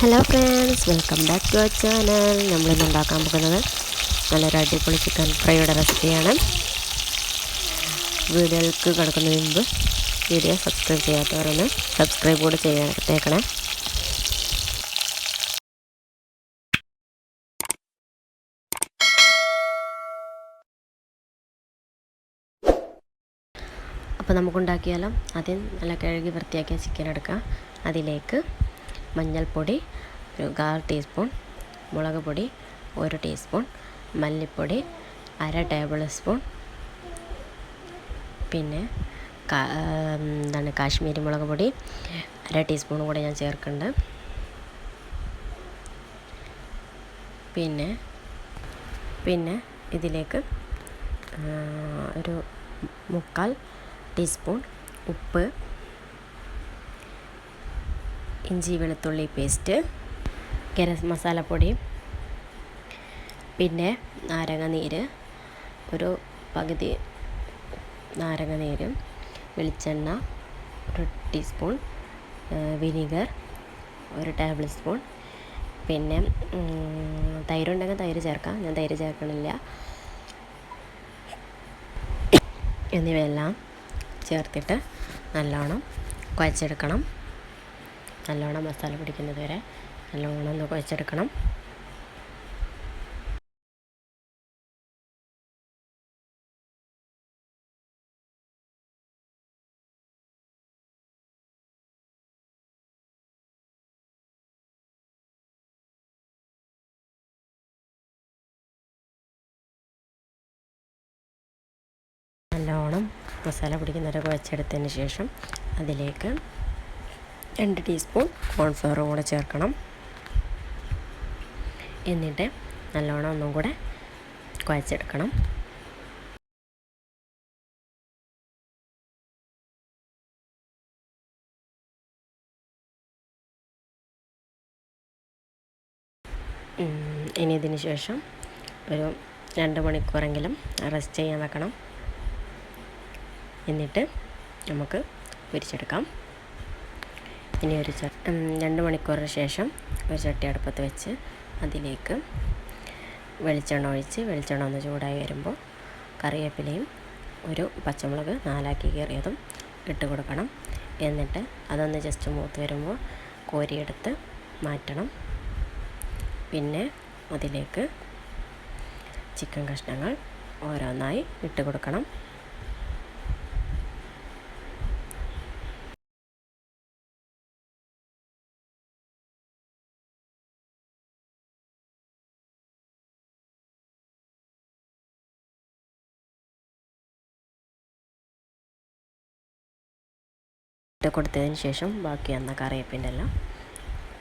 Hello friends welcome back to our channel നമ്മളിന്ന് ഉണ്ടാക്കാൻ പോകുന്നത് നല്ലൊരു അടിപൊളി ചിക്കൻ ഫ്രൈയുടെ റെസിപ്പിയാണ് വീഡിയോയിലേക്ക് കിടക്കുന്നതിന് മുമ്പ് വീഡിയോ സബ്സ്ക്രൈബ് ചെയ്യാത്തവരൊന്ന് സബ്സ്ക്രൈബ് കൂടെ ചെയ്തേക്കണേ. അപ്പോൾ നമുക്കുണ്ടാക്കിയാലും? ആദ്യം നല്ല കഴുകി വൃത്തിയാക്കിയ ചിക്കൻ എടുക്കാം. അതിലേക്ക് മഞ്ഞൾപ്പൊടി ഒരു കാൽ ടീസ്പൂൺ മുളക് പൊടി ഒരു ടീസ്പൂൺ മല്ലിപ്പൊടി അര ടേബിൾ സ്പൂൺ പിന്നെ എന്താണ് കാശ്മീരി മുളക് പൊടി അര ടീസ്പൂൺ കൂടെ ഞാൻ ചേർക്കുന്നുണ്ട്. പിന്നെ പിന്നെ ഇതിലേക്ക് ഒരു മുക്കാൽ ടീസ്പൂൺ ഉപ്പ് ഇഞ്ചി വെളുത്തുള്ളി പേസ്റ്റ് ഗരം മസാലപ്പൊടി പിന്നെ നാരങ്ങ നീര് ഒരു പകുതി നാരങ്ങ നീര് വെളിച്ചെണ്ണ ഒരു ടീസ്പൂൺ വിനീഗർ ഒരു ടേബിൾ സ്പൂൺ പിന്നെ തൈരുണ്ടെങ്കിൽ തൈര് ചേർക്കാം. ഞാൻ തൈര് ചേർക്കണില്ല. എന്നിവയെല്ലാം ചേർത്തിട്ട് നല്ലോണം കുഴച്ചെടുക്കണം. നല്ലോണം മസാല പിടിക്കുന്നത് വരെ നല്ലോണം ഒന്ന് കുഴച്ചെടുക്കണം. നല്ലോണം മസാല പിടിക്കുന്നവരെ കുഴച്ചെടുത്തതിന് ശേഷം അതിലേക്ക് രണ്ട് ടീസ്പൂൺ കോൺഫ്ലവർ കൂടെ ചേർക്കണം. എന്നിട്ട് നല്ലോണം ഒന്നും കൂടെ കുഴച്ചെടുക്കണം. ഇനി ഇതിന് ശേഷം ഒരു രണ്ട് മണിക്കൂറെങ്കിലും റെസ്റ്റ് ചെയ്യാൻ വെക്കണം. എന്നിട്ട് നമുക്ക് പൊരിച്ചെടുക്കാം. ഇനി ഒരു രണ്ട് മണിക്കൂറിന് ശേഷം ഒരു ചട്ടി അടുപ്പത്ത് വെച്ച് അതിലേക്ക് വെളിച്ചെണ്ണ ഒഴിച്ച് വെളിച്ചെണ്ണ ഒന്ന് ചൂടായി വരുമ്പോൾ കറിവേപ്പിലയും ഒരു പച്ചമുളക് നാലാക്കി കയറിയതും ഇട്ട് കൊടുക്കണം. എന്നിട്ട് അതൊന്ന് ജസ്റ്റ് മൂത്ത് വരുമ്പോൾ കോരിയെടുത്ത് മാറ്റണം. പിന്നെ അതിലേക്ക് ചിക്കൻ കഷ്ണങ്ങൾ ഓരോന്നായി ഇട്ട് കൊടുക്കണം. ഇട്ട് കൊടുത്തതിന് ശേഷം ബാക്കി വന്ന കറിവേപ്പിന്റെ എല്ലാം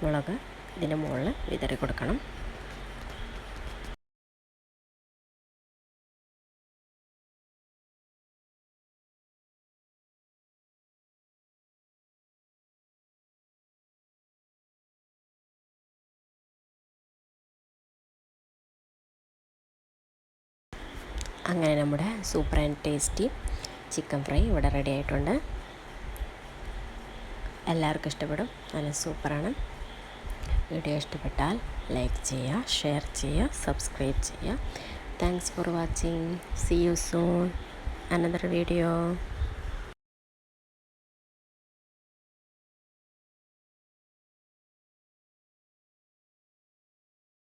മുളക് ഇതിന്റെ മുകളിൽ വിതറി കൊടുക്കണം. അങ്ങനെ നമ്മുടെ super and tasty chicken fry ഇവിടെ റെഡി ആയിട്ടുണ്ട്. എല്ലാവർക്കും ഇഷ്ടപ്പെടും. നല്ല സൂപ്പറാണ്. വീഡിയോ ഇഷ്ടപ്പെട്ടാൽ ലൈക്ക് ചെയ്യുക ഷെയർ ചെയ്യുക സബ്സ്ക്രൈബ് ചെയ്യുക. Thanks for watching see you soon another video